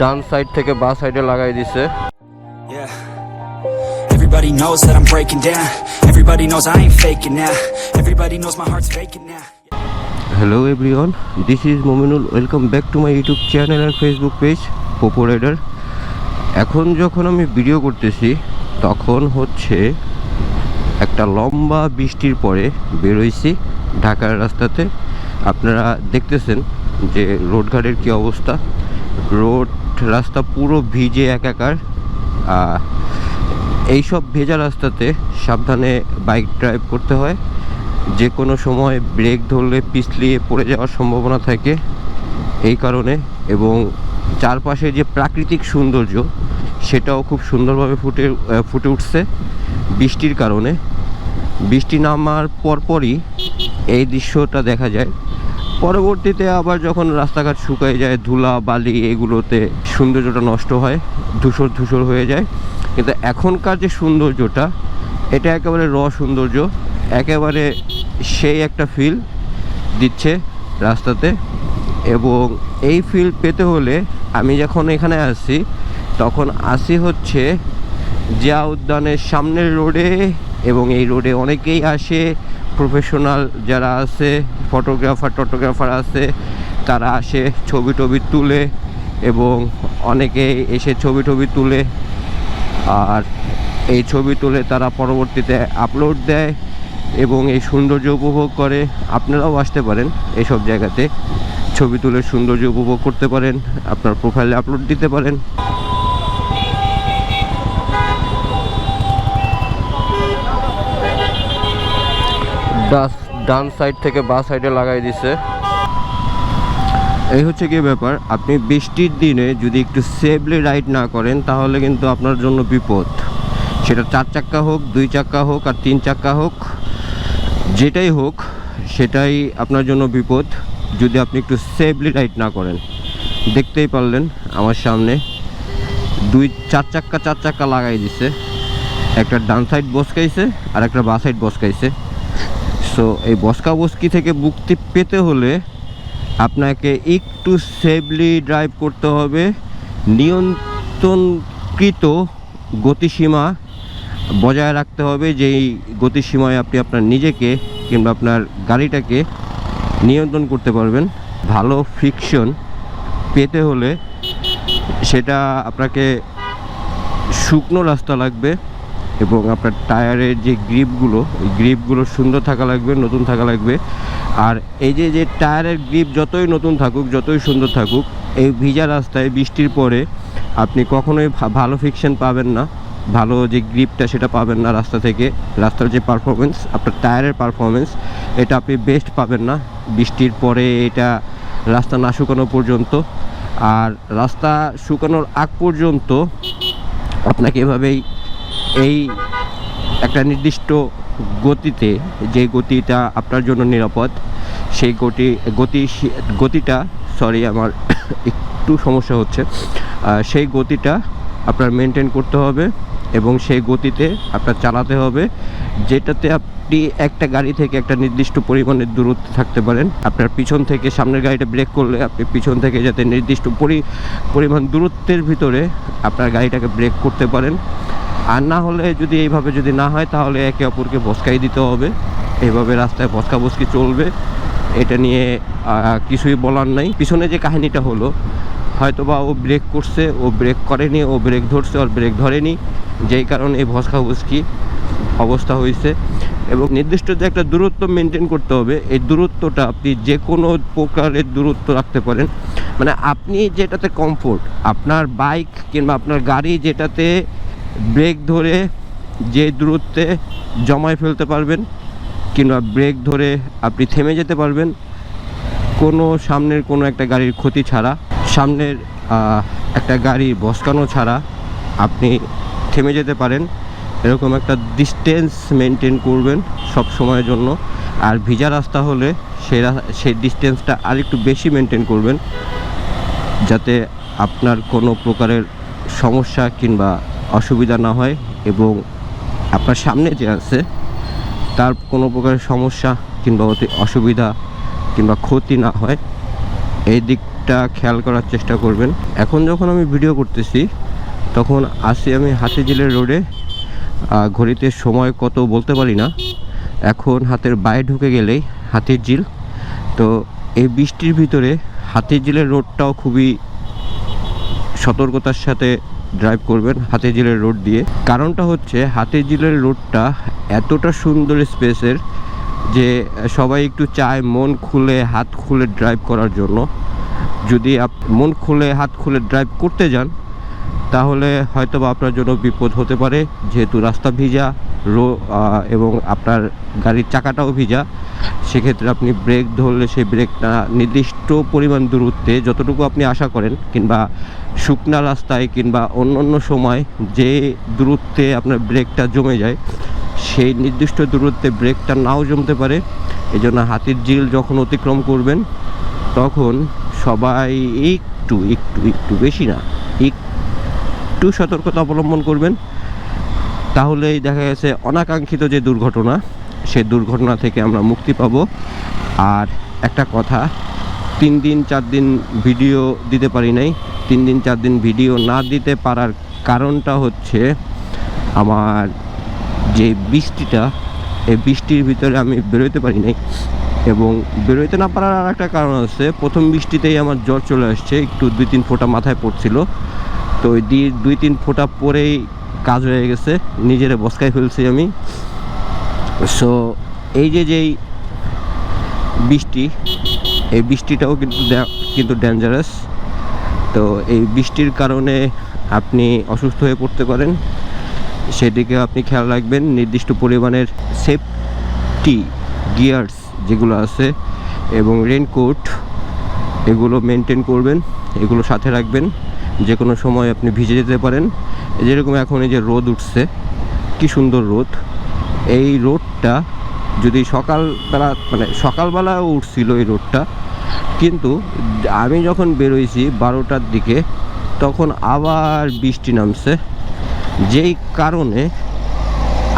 ডান side থেকে বা সাইডে লাগাই দিছে. Everybody knows that I'm breaking down. Everybody knows I ain't faking now. Everybody knows my heart's vacant now. Hello everyone this is Mominul welcome back to my YouTube channel R Facebook page Popo rider এখন যখন আমি video করতেছি তখন হচ্ছে একটা লম্বা বৃষ্টির পরে বেরোইছি ঢাকার রাস্তাতে আপনারা দেখতেছেন যে রোডঘাটের কী অবস্থা রোড রাস্তা পুরো ভিজে একাকার। এইসব ভেজা রাস্তাতে সাবধানে বাইক ড্রাইভ করতে হয়। যে কোনো সময় ব্রেক ধরলে পিছলিয়ে পড়ে যাওয়ার সম্ভাবনা থাকে এই কারণে। এবং চারপাশে যে প্রাকৃতিক সৌন্দর্য, সেটাও খুব সুন্দরভাবে ফুটে ফুটে উঠছে বৃষ্টির কারণে। বৃষ্টি নামার পরপরই এই দৃশ্যটা দেখা যায়। পরবর্তীতে আবার যখন রাস্তাঘাট শুকায় যায়, ধুলা, বালি এগুলোতে সৌন্দর্যটা নষ্ট হয়, ধূসর ধূসর হয়ে যায়। কিন্তু এখনকার যে সৌন্দর্যটা, এটা একেবারে র সৌন্দর্য, একেবারে সেই একটা ফিল দিচ্ছে রাস্তাতে। এবং এই ফিল পেতে হলে আমি যখন এখানে আসি, তখন আসি হচ্ছে জিয়া উদ্যানের সামনের রোডে এবং এই রোডে অনেকেই আসে। প্রফেশনাল যারা আছে ফটোগ্রাফার টটোগ্রাফার আছে, তারা আসে ছবি টবি তুলে এবং অনেকে এসে ছবি টবি তুলে। আর এই ছবি তুলে তারা পরবর্তীতে আপলোড দেয় এবং এই সৌন্দর্য উপভোগ করে। আপনারাও আসতে পারেন এইসব জায়গাতে। ছবি তুলে সৌন্দর্য উপভোগ করতে পারেন, আপনার প্রোফাইলে আপলোড দিতে পারেন। ডান সাইড থেকে বা সাইডে লাগাই দিছে। এই হচ্ছে কি ব্যাপার, আপনি বৃষ্টির দিনে যদি একটু সেফলি রাইড না করেন, তাহলে কিন্তু আপনার জন্য বিপদ। সেটা চার চাক্কা হোক, দুই চাক্কা হোক, আর তিন চাক্কা হোক, যেটাই হোক, সেটাই আপনার জন্য বিপদ, যদি আপনি একটু সেফলি রাইড না করেন। দেখতেই পারলেন, আমার সামনে দুই চার চাক্কা চার চাক্কা লাগাই দিছে। একটা ডান সাইড বসকাইছে, আর একটা বা সাইড বসকাইছে। সো এই বসকা বসকি থেকে মুক্তি পেতে হলে আপনাকে একটু সেফলি ড্রাইভ করতে হবে। নিয়ন্ত্রণকৃত গতিসীমা বজায় রাখতে হবে, যেই গতিসীমায় আপনি আপনার নিজেকে কিংবা আপনার গাড়িটাকে নিয়ন্ত্রণ করতে পারবেন। ভালো ফ্রিকশন পেতে হলে সেটা আপনাকে শুকনো রাস্তা লাগবে। এবং আপনার টায়ারের যে গ্রিপগুলো ওই গ্রিপগুলো সুন্দর থাকা লাগবে, নতুন থাকা লাগবে। আর এই যে যে টায়ারের গ্রিপ যতই নতুন থাকুক, যতই সুন্দর থাকুক, এই ভিজা রাস্তায় বৃষ্টির পরে আপনি কখনোই ভালো ফিকশন পাবেন না। ভালো যে গ্রিপটা সেটা পাবেন না রাস্তা থেকে। রাস্তার যে পারফরমেন্স আপনার টায়ারের পারফরমেন্স এটা আপনি বেস্ট পাবেন না। বৃষ্টির পরে এটা রাস্তা না শুকানো পর্যন্ত। আর রাস্তা শুকানোর আগ পর্যন্ত আপনাকে এভাবেই এই একটা নির্দিষ্ট গতিতে যে গতিটা আপনার জন্য নিরাপদ, সেই গতি গতি, গতিটা সরি আমার একটু সমস্যা হচ্ছে সেই গতিটা আপনার মেনটেন করতে হবে এবং সেই গতিতে আপনার চালাতে হবে, যেটাতে আপনি একটা গাড়ি থেকে একটা নির্দিষ্ট পরিমাণের দূরত্বে থাকতে পারেন। আপনার পিছন থেকে সামনের গাড়িটা ব্রেক করলে আপনি পিছন থেকে যাতে নির্দিষ্ট পরি, পরিমাণ দূরত্বের ভিতরে আপনার গাড়িটাকে ব্রেক করতে পারেন। আর না হলে যদি এইভাবে যদি না হয়, তাহলে একে অপরকে বসকাই দিতে হবে। এইভাবে রাস্তায় বসকা বসকি চলবে। এটা নিয়ে কিছুই বলার নাই। পিছনে যে কাহিনীটা হলো হয়তো বা ও ব্রেক করছে, ও ব্রেক করেনি, ও ব্রেক ধরছে ওর ব্রেক ধরেনি। যেই কারণে এই ভসকা ভসকি অবস্থা হয়েছে। এবং নির্দিষ্ট যে একটা দূরত্ব মেনটেন করতে হবে, এই দূরত্বটা আপনি যে কোনো প্রকারের দূরত্ব রাখতে পারেন। মানে আপনি যেটাতে কমফোর্ট আপনার বাইক কিংবা আপনার গাড়ি যেটাতে ব্রেক ধরে যে দূরত্বে জমায় ফেলতে পারবেন কিংবা ব্রেক ধরে আপনি থেমে যেতে পারবেন, কোনো সামনের কোনো একটা গাড়ির ক্ষতি ছাড়া, সামনের একটা গাড়ি বসকানো ছাড়া আপনি থেমে যেতে পারেন। এরকম একটা ডিস্টেন্স মেনটেন করবেন সব সময়ের জন্য। আর ভিজা রাস্তা হলে সেই সেই ডিস্টেন্সটা আরেকটু বেশি মেনটেন করবেন, যাতে আপনার কোনো প্রকারের সমস্যা কিংবা অসুবিধা না হয় এবং আপনার সামনে যে আছে, তার কোনো প্রকারের সমস্যা কিংবা অতি অসুবিধা কিংবা ক্ষতি না হয়, এই দিকটা দিকটা খেয়াল করার চেষ্টা করবেন। এখন যখন আমি ভিডিও করতেছি, তখন আসি আমি হাতিঝিলের রোডে। ঘড়িতে সময় কত বলতে পারি না। এখন হাতের বাইরে ঢুকে গেলেই হাতির ঝিল তো এই বৃষ্টির ভিতরে হাতির ঝিলের রোডটাও খুবই সতর্কতার সাথে ড্রাইভ করবেন হাতিঝিলের রোড দিয়ে। কারণটা হচ্ছে হাতিঝিলের রোডটা এতটা সুন্দর স্পেসের যে সবাই একটু চায় মন খুলে, হাত খুলে ড্রাইভ করার জন্য। যদি আপ, মন খুলে, হাত খুলে ড্রাইভ করতে যান, তাহলে হয়তো বা আপনার জন্য বিপদ হতে পারে। যেহেতু রাস্তা ভিজা, রো এবং আপনার গাড়ির চাকাটাও ভিজা সেক্ষেত্রে আপনি ব্রেক ধরলে সেই ব্রেকটা নির্দিষ্ট পরিমাণ দূরত্বে যতটুকু আপনি আশা করেন, কিংবা শুকনা রাস্তায় কিংবা অন্য অন্য সময় যে দূরত্বে আপনার ব্রেকটা জমে যায়, সেই নির্দিষ্ট দূরত্বে ব্রেকটা নাও জমতে পারে। এই জন্য হাতির ঝিল যখন অতিক্রম করবেন, তখন সবাই একটু একটু একটু বেশি না, একটু সতর্কতা অবলম্বন করবেন। তাহলেই দেখা গেছে অনাকাঙ্ক্ষিত যে দুর্ঘটনা সেই দুর্ঘটনা থেকে আমরা মুক্তি পাব। আর একটা কথা, তিন দিন, চার দিন ভিডিও দিতে পারি নাই। তিন দিন, চার দিন ভিডিও না দিতে পারার কারণটা হচ্ছে আমার যে বৃষ্টিটা, এই বৃষ্টির ভিতরে আমি বেরোতে পারি নাই। এবং বেরোতে না পারার আর একটা কারণ আছে, প্রথম বৃষ্টিতেই আমার জ্বর চলে আসছে, একটু দুই তিন ফোঁটা মাথায় পড়ছিল। তো ওই দুই তিন ফোঁটা পরেই কাজ হয়ে গেছে, নিজেরে বসকায় ফেলছি আমি। সো এই যে যেই বৃষ্টি, এই বৃষ্টিটাও কিন্তু কিন্তু ডেঞ্জারাস তো এই বৃষ্টির কারণে আপনি অসুস্থ হয়ে পড়তে পারেন। সেদিকে আপনি খেয়াল রাখবেন। নির্দিষ্ট পরিমাণের সেফটি গিয়ার্স যেগুলো আছে এবং রেনকোট এগুলো মেনটেন করবেন। এগুলো সাথে রাখবেন। যে কোনো সময় আপনি ভিজে যেতে পারেন। যেরকম এখন এই যে রোদ উঠছে, কি সুন্দর রোদ। এই রোডটা যদি সকালবেলা মানে সকালবেলাও উঠছিল এই রোডটা, কিন্তু আমি যখন বেরোইছি বারোটার দিকে, তখন আবার বৃষ্টি নামছে। যেই কারণে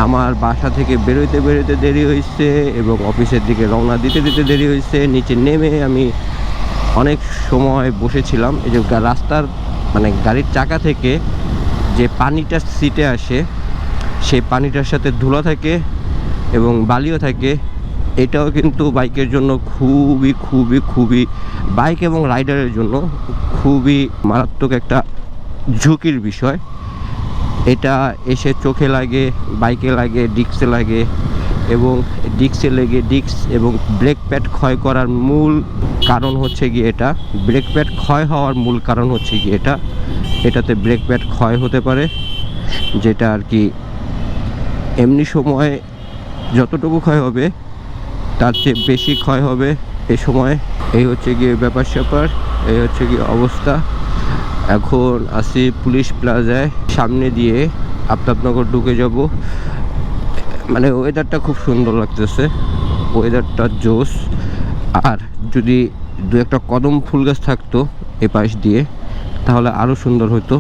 আমার বাসা থেকে বেরোইতে বেরোতে দেরি হয়েছে এবং অফিসের দিকে রওনা দিতে দিতে দেরি হয়েছে। নিচে নেমে আমি অনেক সময় বসেছিলাম। এই যে রাস্তার মানে গাড়ির চাকা থেকে যে পানিটা সিটে আসে সেই পানিটার সাথে ধুলা থাকে এবং বালিও থাকে। এটাও কিন্তু বাইকের জন্য খুবই খুবই খুবই বাইক এবং রাইডারের জন্য খুবই মারাত্মক একটা ঝুঁকির বিষয়। এটা এসে চোখে লাগে, বাইকে লাগে ডিক্সে লাগে এবং ডিক্সে লেগে ডিক্স এবং ব্রেক প্যাড ক্ষয় করার মূল কারণ হচ্ছে গিয়ে এটা। ব্রেক প্যাড ক্ষয় হওয়ার মূল কারণ হচ্ছে গিয়ে এটা। এটাতে ব্রেক প্যাড ক্ষয় হতে পারে, যেটা আর কি এমনি সময় যতটুকু ক্ষয় হবে, তার চেয়ে বেশি ক্ষয় হবে এ সময়। এই হচ্ছে গিয়ে ব্যাপার স্যাপার, এই হচ্ছে গিয়ে অবস্থা। এখন আসি পুলিশ প্লাজায়, সামনে দিয়ে আফতাবনগর ঢুকে যাব। মানে ওয়েদারটা খুব সুন্দর লাগতেছে ওয়েদারটা জোস আর যদি দু একটা কদম ফুল গাছ থাকতো এ পাশ দিয়ে, তাহলে আরও সুন্দর হতো।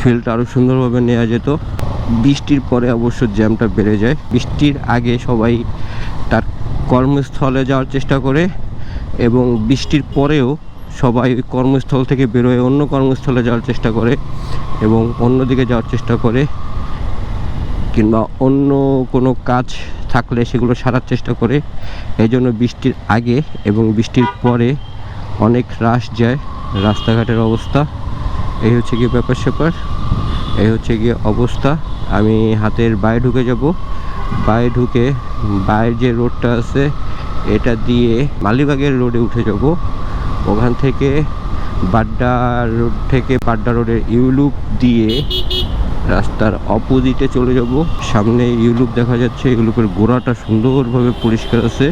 ফিল্ডটা আরও সুন্দরভাবে নেওয়া যেত। বৃষ্টির পরে অবশ্য জ্যামটা বেড়ে যায়। বৃষ্টির আগে সবাই তার কর্মস্থলে যাওয়ার চেষ্টা করে এবং বৃষ্টির পরেও সবাই ওই কর্মস্থল থেকে বেরোয়, অন্য কর্মস্থলে যাওয়ার চেষ্টা করে এবং অন্যদিকে যাওয়ার চেষ্টা করে কিংবা অন্য কোনো কাজ থাকলে সেগুলো সারার চেষ্টা করে। এই জন্য বৃষ্টির আগে এবং বৃষ্টির পরে অনেক হ্রাস যায়, রাস্তাঘাটের অবস্থা। এই হচ্ছে গিয়ে ব্যাপার স্যাপার এই হচ্ছে গিয়ে অবস্থা। আমি হাতের বাইরে ঢুকে যাব। বাইরে ঢুকে বাইরের যে রোডটা আছে, এটা দিয়ে মালিবাগের রোডে উঠে যাব। ওখান থেকে বাড্ডা রোড থেকে বাড্ডা রোডের ইউলুপ দিয়ে রাস্তার অপোজিটে চলে যাব। সামনে ইউলুপ দেখা যাচ্ছে, ইউলুপের গোড়াটা সুন্দরভাবে পরিষ্কার আছে।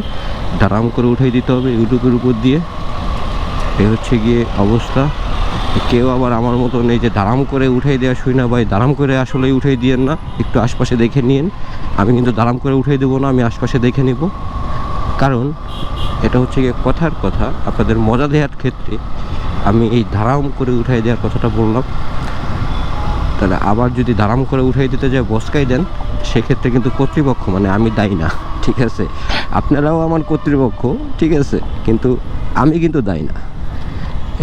দারাম করে উঠাই দিতে হবে ইউলুপের উপর দিয়ে। এ হচ্ছে গিয়ে অবস্থা। কেউ আবার আমার মতো নেই যে দারাম করে উঠাই দেওয়া শুই না ভাই দারাম করে আসলে উঠাই দিয়েন না, একটু আশপাশে দেখে নিন আমি কিন্তু দারাম করে উঠাই দেবো না, আমি আশপাশে দেখে নিব। কারণ এটা হচ্ছে গিয়ে কথার কথা, আপনাদের মজা দেওয়ার ক্ষেত্রে আমি এই ধারাম করে উঠাই দেওয়ার কথাটা বললাম। তাহলে আবার যদি দারাম করে উঠাই দিতে যায়, বসকাই দেন, সেক্ষেত্রে কিন্তু কর্তৃপক্ষ মানে আমি দায়ী না, ঠিক আছে? আপনারাও আমার কর্তৃপক্ষ, ঠিক আছে? কিন্তু আমি কিন্তু দায়ী না।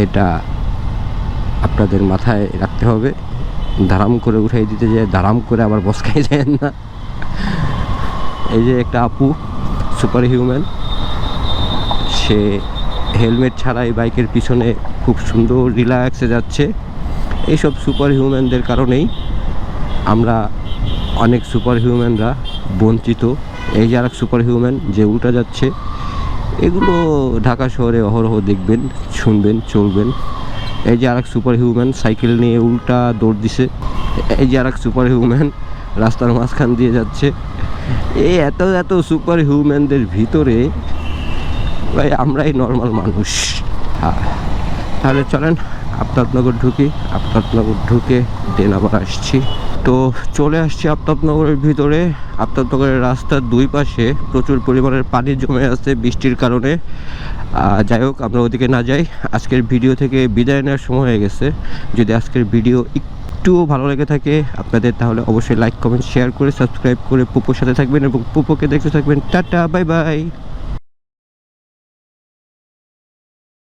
এটা আপনাদের মাথায় রাখতে হবে। ধারাম করে উঠাই দিতে যায় ধারাম করে আবার বসকাই যায় না। এই যে একটা আপু সুপার হিউম্যান সে হেলমেট ছাড়াই বাইকের পিছনে খুব সুন্দর রিল্যাক্সে যাচ্ছে। এইসব সুপার হিউম্যানদের কারণেই আমরা অনেক সুপার হিউম্যানরা বঞ্চিত। এই যে আর সুপার হিউম্যান যে উল্টা যাচ্ছে, এগুলো ঢাকা শহরে অহরহ দেখবেন, শুনবেন, চলবেন। এই যে আর এক সুপার হিউম্যান সাইকেল নিয়ে উল্টা দৌড় দিছে। এই যে আর এক সুপার হিউম্যান রাস্তার মাঝখান দিয়ে যাচ্ছে। এই এত এত সুপার হিউম্যানদের ভিতরে ভাই আমরাই নর্মাল মানুষ। হ্যাঁ। তাহলে চলেন, আফতাবনগর ঢুকি, আফতাবনগর ঢুকে দেন আবার আসছি। তো চলে আসছি আফতাবনগরের ভিতরে। আফতাবনগরের রাস্তার দুই পাশে প্রচুর পরিমাণের পানি জমে আছে বৃষ্টির কারণে। যাই হোক, আমরা ওদিকে না যাই। আজকের ভিডিও থেকে বিদায় নেওয়ার সময় হয়ে গেছে। যদি আজকের ভিডিও একটুও ভালো লেগে থাকে আপনাদের, তাহলে অবশ্যই লাইক কমেন্ট শেয়ার করে সাবস্ক্রাইব করে পুপোর সাথে থাকবেন এবং পুপোকে দেখতে থাকবেন। Tata bye bye